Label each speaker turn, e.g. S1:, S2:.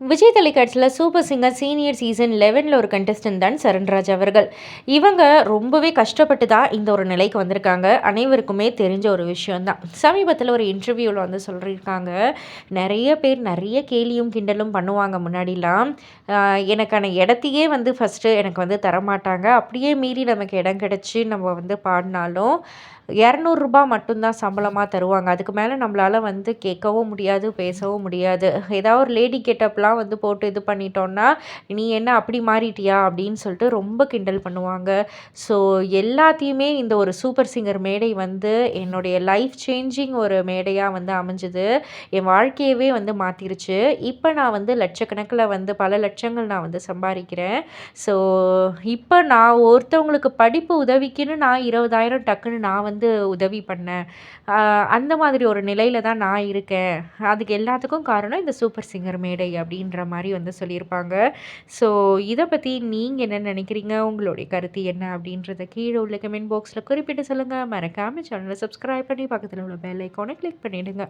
S1: விஜய் தொலைக்காட்சியில் super singer senior season லெவனில் ஒரு கண்டஸ்டன்ட் தான் சரண்ராஜ் அவர்கள். இவங்க ரொம்பவே கஷ்டப்பட்டு தான் இந்த ஒரு நிலைக்கு வந்திருக்காங்க. அனைவருக்குமே தெரிஞ்ச ஒரு விஷயந்தான் சமீபத்தில் ஒரு இன்டர்வியூவில் வந்து சொல்லியிருக்காங்க. நிறைய பேர் நிறைய கேலியும் கிண்டலும் பண்ணுவாங்க முன்னாடிலாம். எனக்கான இடத்தையே வந்து ஃபஸ்ட்டு எனக்கு வந்து தரமாட்டாங்க. அப்படியே மீறி நமக்கு இடம் கிடச்சி நம்ம வந்து பாடினாலும் இரநூறுபா மட்டும்தான் சம்பளமாக தருவாங்க. அதுக்கு மேலே நம்மளால் வந்து கேட்கவும் முடியாது பேசவும் முடியாது. ஏதாவது ஒரு லேடி கெட்டப்லாம் வந்து போட்டு இது பண்ணிட்டோன்னா நீ என்ன அப்படி மாறிட்டியா? அப்படின்னு சொல்லிட்டு ரொம்ப கிண்டல் பண்ணுவாங்க. ஸோ எல்லாத்தையுமே இந்த ஒரு சூப்பர் சிங்கர் மேடை வந்து என்னுடைய லைஃப் சேஞ்சிங் ஒரு மேடையாக வந்து அமைஞ்சுது. என் வாழ்க்கையவே வந்து மாற்றிருச்சு இப்போ நான் வந்து லட்சக்கணக்கில் வந்து பல லட்சங்கள் நான் வந்து சம்பாதிக்கிறேன். ஸோ இப்போ நான் ஒருத்தவங்களுக்கு படிப்பு உதவிக்குன்னு நான் இருபதாயிரம் டக்குன்னு நான் வந்து உதவி பண்ணேன். அந்த மாதிரி ஒரு நிலையில் தான் நான் இருக்கேன். அதுக்கு எல்லாத்துக்கும் காரணம் இந்த சூப்பர் சிங்கர் மேடை அப்படின்ற மாதிரி வந்து சொல்லியிருப்பாங்க. ஸோ இதை பற்றி நீங்கள் என்ன நினைக்கிறீங்க? உங்களுடைய கருத்து என்ன? அப்படின்றத கீழே உள்ள கமெண்ட் பாக்ஸில் குறிப்பிட்டு சொல்லுங்கள் மறக்காமல் சேனலை சப்ஸ்கிரைப் பண்ணி பக்கத்தில் உள்ள பெல் ஐக்கானை கிளிக் பண்ணிவிடுங்க